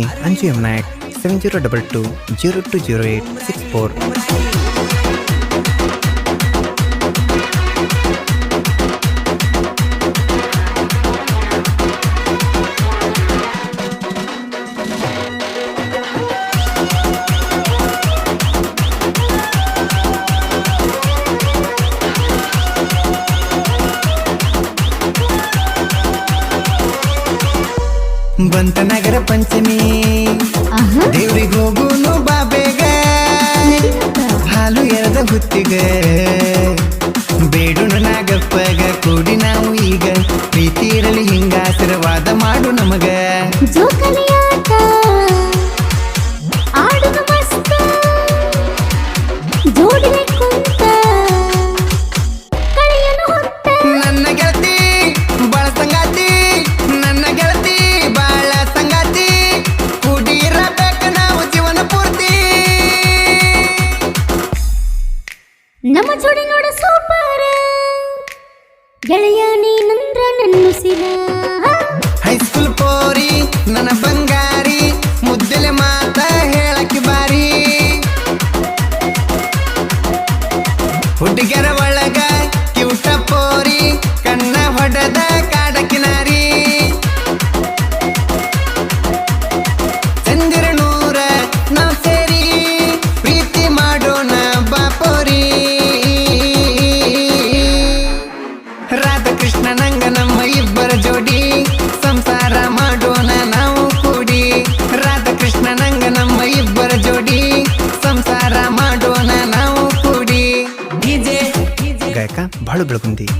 വിളിക്കുക അഞ്ചു M nine seven zero double two zero two zero eight six four ಬಂತ ನಗರ ಪಂಚಮಿ. ದೇವ್ರಿಗೆ ಹೋಗುನು ಬಾಬೆಗೆ. ಹಾಲು ಎರದ ಹುತ್ತಿಗೆ. ಬೇಡುನು ನಾಗಪ್ಪಗ ಕೂಡಿ ನಾವು ಈಗ. ಪ್ರೀತಿ ಇರಲಿ ಹಿಂಗಾಸರವಾದ ಮಾಡು ನಮಗ. ನಮ್ಮ ಜೋಡಿ ನೋಡ ಸೂಪರ್. ಗೆಳೆಯ ನನ್ನ ನನ್ನುಸಿನ und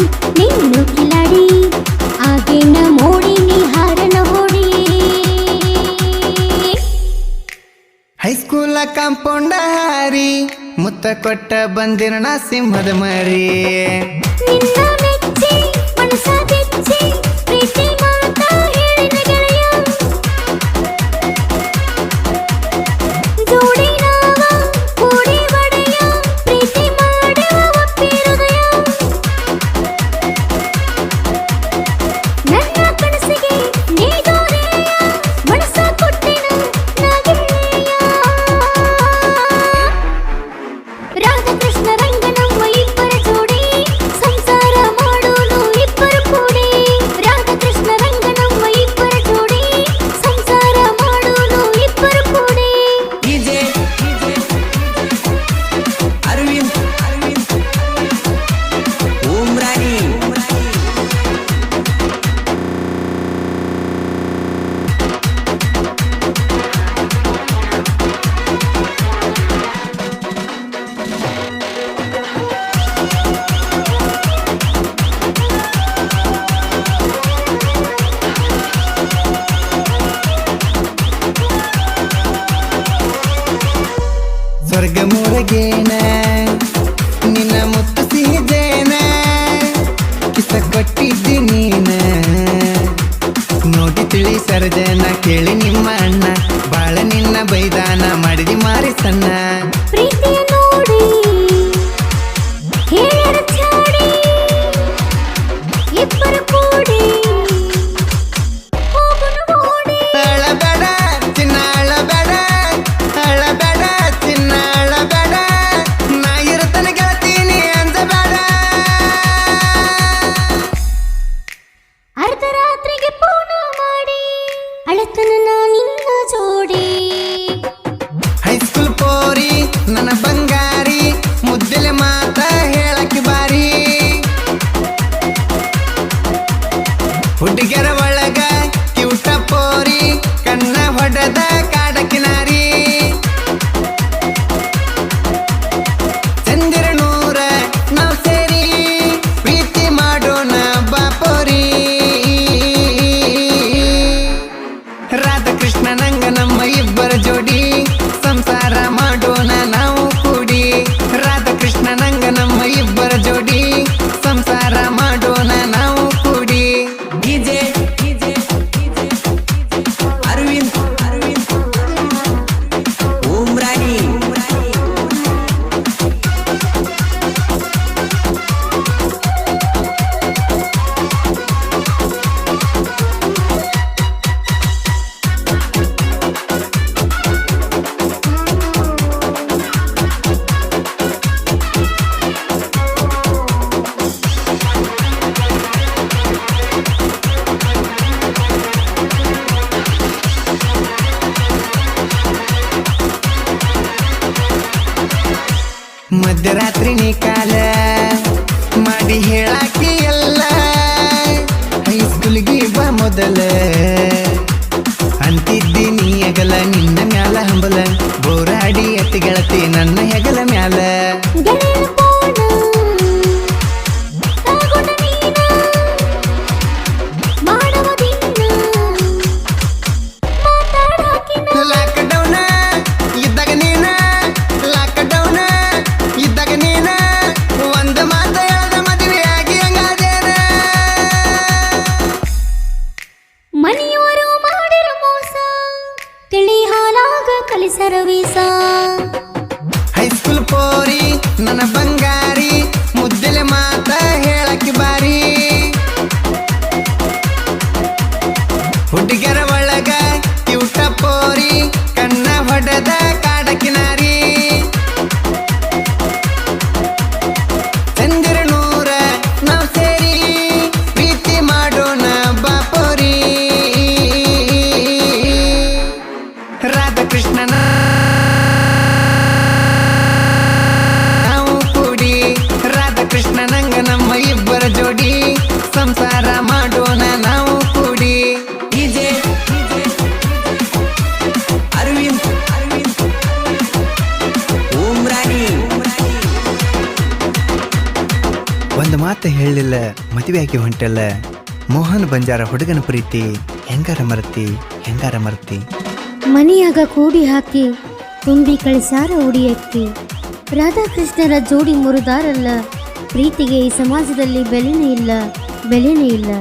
ಕೊಟ್ಟ ಬಂದಿರಣ ಸಿಂಹದ ಮರಿ ನೀನೆ ನೋಡಿ ತಿಳಿ ಸರ್ಜನ ಕೇಳಿ ನಿಮ್ಮ ಅಣ್ಣ. nana bang ಮಧ್ಯರಾತ್ರಿ ಕಾಲ ಮಾಡಿ ಹೇಳಾಕಿ ಎಲ್ಲ. ಹೈಸ್ಕೂಲ್ಗೆ ಬಾ ಮೊದಲ. ಅಂತಿದ್ದಿ ನೀ ನಿನ್ನ ಮ್ಯಾಲ ಹಂಬಲ. ಬೋರಾಡಿ ಎತ್ತಿ ಗೆಳತಿ, ನನ್ನ ಹೆಗಲ ಮ್ಯಾಲ. ಒಂದು ಮಾತು ಹೇಳಲಿಲ್ಲ ಆಗಿ ಹೊಂಟಲ್ಲ. ಮೋಹನ್ ಬಂಜಾರ ಹುಡುಗನ ಪ್ರೀತಿ, ಹೆಂಗಾರ ಮರತಿ ಹೆಂಗಾರ ಮರತಿ. ಮನೆಯಾಗ ಕೂಡಿ ಹಾಕಿ, ತುಂಬಿ ಕಳಿಸಾರ ಉಡಿಯಕ್ಕಿ ರಾಧಾಕೃಷ್ಣರ ಜೋಡಿ ಮುರುದಾರಲ್ಲ, ಪ್ರೀತಿಗೆ ಈ ಸಮಾಜದಲ್ಲಿ ಬೆಲೆನೇ ಇಲ್ಲ ಬೆಲೆನೇ ಇಲ್ಲ.